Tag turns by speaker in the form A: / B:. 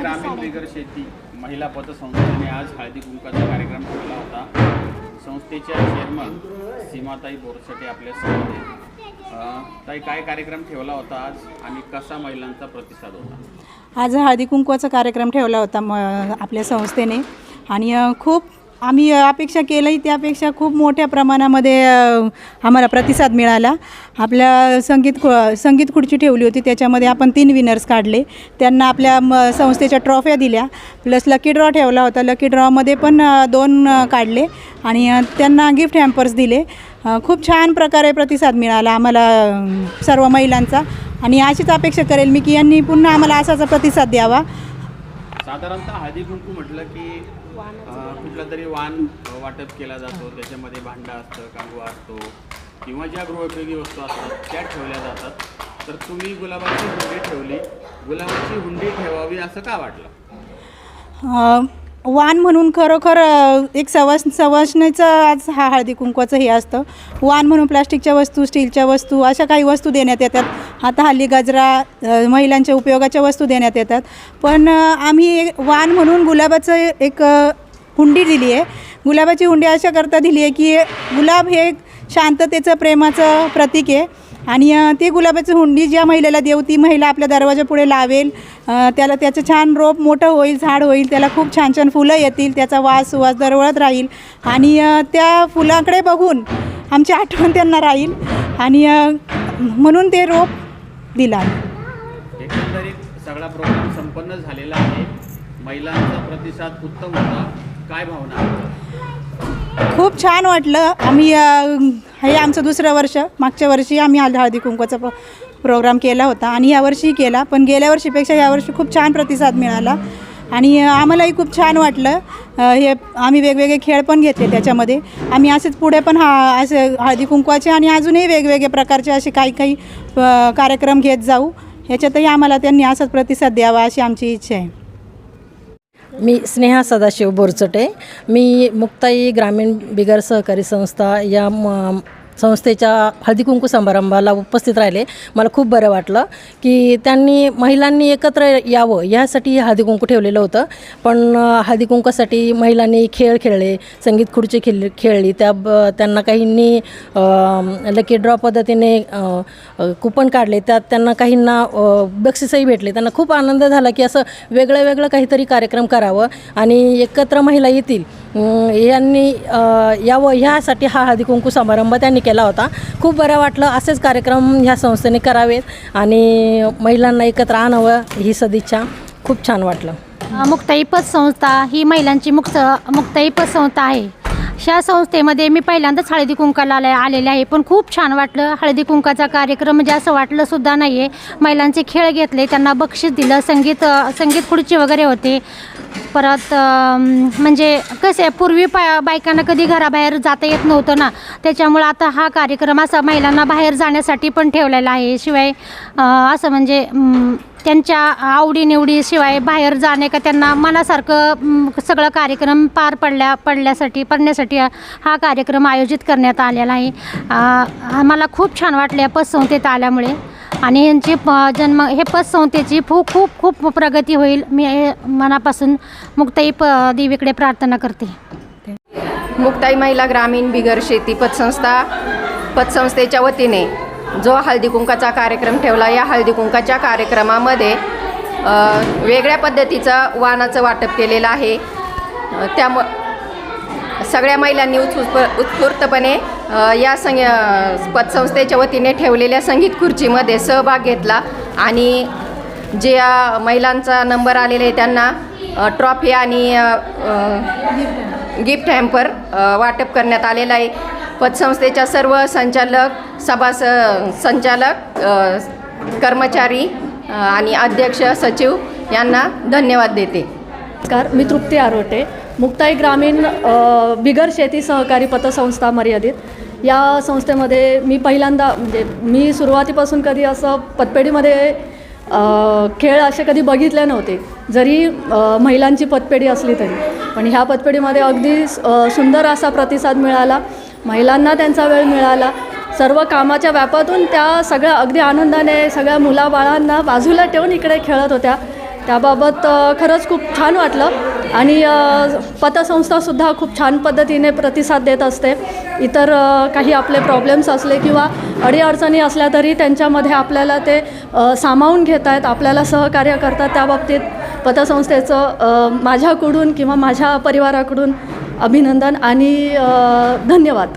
A: ग्रामीण बिगर शेती महिला पतसंस्थेने आज हळदी कुंकाचा कार्यक्रम ठेवला होता. संस्थेच्या चेअरमन सीमाताई बोरसटे आपल्यासमोर ताई काय कार्यक्रम ठेवला होता आज आणि कसा महिलांचा प्रतिसाद होता?
B: आज हळदी कुंकवाचा कार्यक्रम ठेवला होता म आपल्या संस्थेने. आणि खूप आम्ही अपेक्षा केलंही त्यापेक्षा खूप मोठ्या प्रमाणामध्ये आम्हाला प्रतिसाद मिळाला. आपल्या संगीत खु संगीत खुर्ची ठेवली होती त्याच्यामध्ये आपण तीन विनर्स काढले. त्यांना आपल्या म संस्थेच्या ट्रॉफ्या दिल्या. प्लस लकी ड्रॉ ठेवला होता. लकी ड्रॉमध्ये पण दोन काढले. आणि त्यांना गिफ्ट हॅम्पर्स दिले. खूप छान प्रकारे प्रतिसाद मिळाला आम्हाला सर्व महिलांचा. आणि अशीच अपेक्षा करेल मी की यांनी पुन्हा आम्हाला असाचा प्रतिसाद द्यावा.
A: साधारणतः हळदी कुंकू म्हटलं की कुठला तरी वाण वाटप केला जातो. त्याच्यामध्ये भांडा असतं कांगवा असतो किंवा ज्या गृहोपयोगी वस्तू असतात त्या ठेवल्या जातात. तर तुम्ही गुलाबाची हुंडी ठेवली. गुलाबाची हुंडी ठेवावी असं का वाटलं?
B: वाण म्हणून खरोखर एक सवास सवासणीचं आज हा हळदी कुंकवाचं हे असतं. वाण म्हणून प्लास्टिकच्या वस्तू स्टीलच्या वस्तू अशा काही वस्तू देण्यात येतात. आता हल्ली गजरा महिलांच्या उपयोगाच्या वस्तू देण्यात येतात. पण आम्ही वाण म्हणून गुलाबाचं एक हुंडी दिली आहे गुलाबाची हुंडी अशा करता दिली आहे की गुलाब हे एक शांततेचं प्रेमाचं प्रतीक आहे. आणि ते गुलाबाची हुंडी ज्या महिलेला देऊ ती महिला आपल्या दरवाजापुढे लावेल. त्याला त्याचं छान रोप मोठं होईल झाड होईल त्याला खूप छान छान फुलं येतील त्याचा वास सुवास दरवळत राहील. आणि त्या फुलाकडे बघून आमची आठवण त्यांना राहील. आणि म्हणून ते रोप दिला.
A: एकंदरीत सगळा प्रोग्राम संपन्न झालेला आहे. महिलांचा प्रतिसाद उत्तम होता. काय भावना?
B: खूप छान वाटलं. आम्ही हे आमचं दुसरं वर्ष. मागच्या वर्षी आम्ही हळदी हळदी कुंकवाचा प्रोग्राम केला होता आणि यावर्षी केला. पण गेल्या वर्षीपेक्षा यावर्षी खूप छान प्रतिसाद मिळाला. आणि आम्हालाही खूप छान वाटलं. हे आम्ही वेगवेगळे खेळ पण घेतले त्याच्यामध्ये. आम्ही असेच पुढे पण हा असे हळदी कुंकवाचे आणि अजूनही वेगवेगळे प्रकारचे असे काही काही कार्यक्रम घेत जाऊ. याच्यातही आम्हाला त्यांनी असाच प्रतिसाद द्यावा अशी आमची इच्छा आहे.
C: मी स्नेहा सदाशिव बोरचटे. मी मुक्ताई ग्रामीण बिगर सहकारी संस्था या म संस्थेच्या हळदी कुंकू समारंभाला उपस्थित राहिले. मला खूप बरं वाटलं की त्यांनी महिलांनी एकत्र यावं यासाठी हळदी कुंकू ठेवलेलं होतं. पण हळदी कुंकूसाठी महिलांनी खेळ खेळले संगीत खुर्ची खेळ खेळली. त्या ब त्यांना काहींनी लकी ड्रॉ पद्धतीने कुपन काढले. त्यात त्यांना काहींना बक्षिसही बक्षीसही भेटले. त्यांना खूप आनंद झाला की असं वेगळं वेगळं काहीतरी कार्यक्रम करावं आणि एकत्र महिला येतील. यांनी यावं ह्यासाठी हा हळदी कुंकू समारंभ त्यांनी केला होता. खूप बरं वाटलं असेच कार्यक्रम ह्या संस्थेने करावेत आणि महिलांना एकत्र आणावं ही सदिच्छा. खूप छान वाटलं.
D: मुक्ताई संस्था ही महिलांची मुक्त मुक्ताई संस्था आहे. ह्या संस्थेमध्ये मी पहिल्यांदाच हळदी कुंकाला आलेले आहे पण खूप छान वाटलं. हळदी कुंकाचा कार्यक्रम म्हणजे असं वाटलं सुद्धा नाही आहे महिलांचे खेळ घेतले त्यांना बक्षीस दिलं संगीत संगीत खुर्ची वगैरे होते. परत म्हणजे कसे पूर्वी पा बायकांना कधी घराबाहेर जाता येत नव्हतं ना. त्याच्यामुळं आता हा कार्यक्रम असा महिलांना बाहेर जाण्यासाठी पण ठेवलेला आहे. शिवाय असं म्हणजे त्यांच्या त्यांच्या आवडीनिवडीशिवाय बाहेर जाणे का त्यांना मनासारखं सगळं कार्यक्रम पार पडल्या पडल्यासाठी पडण्यासाठी हा कार्यक्रम आयोजित करण्यात आलेला आहे. मला खूप छान वाटले या पतसंस्थेत आल्यामुळे. आणि यांची प- जन्म हे पतसंस्थेची खूप खूप खूप प्रगती होईल. मी हे मनापासून मुक्ताई प देवीकडे प्रार्थना करते.
E: मुक्ताई महिला ग्रामीण बिगर शेती पतसंस्था पतसंस्थेच्या वतीने जो हळदी कुंकाचा कार्यक्रम ठेवला या हळदी कुंकाच्या कार्यक्रमामध्ये वेगळ्या पद्धतीचं वाहनाचं वाटप केलेलं आहे. त्यामुळं त्यामु सगळ्या महिलांनी उत्स्फूर्त उत्स्फूर्तपणे या संग पतसंस्थेच्या वतीने ठेवलेल्या संगीत खुर्चीमध्ये सहभाग घेतला आणि जे महिलांचा नंबर आलेला आहे त्यांना ट्रॉफी आणि गिफ्ट हॅम्पर वाटप करण्यात आलेलं आहे. पतसंस्थेच्या सर्व संचालक सभास संचालक कर्मचारी आणि अध्यक्ष सचिव यांना धन्यवाद देते.
F: नमस्कार मी तृप्ती आरोटे मुक्ताई ग्रामीण बिगर शेती सहकारी पतसंस्था मर्यादित. या संस्थेमध्ये मी पहिल्यांदा म्हणजे मी सुरुवातीपासून कधी असं पतपेढीमध्ये खेळ असे कधी बघितले नव्हते. जरी महिलांची पतपेढी असली तरी. पण ह्या पतपेढीमध्ये अगदी सुंदर असा प्रतिसाद मिळाला. महिलांना त्यांचा वेळ मिळाला. सर्व कामाच्या व्यापातून त्या सगळ्या अगदी आनंदाने सगळ्या मुलाबाळांना बाजूला ठेवून इकडे खेळत होत्या. त्याबाबत खरंच खूप छान वाटलं. आणि पतसंस्थासुद्धा खूप छान पद्धतीने प्रतिसाद देत असते. इतर काही आपले प्रॉब्लेम्स असले किंवा अडीअडचणी असल्या तरी त्यांच्यामध्ये आपल्याला ते सामावून घेत आहेत आपल्याला सहकार्य करतात. त्या बाबतीत पतसंस्थेचं माझ्याकडून किंवा माझ्या परिवाराकडून अभिनंदन आणि धन्यवाद.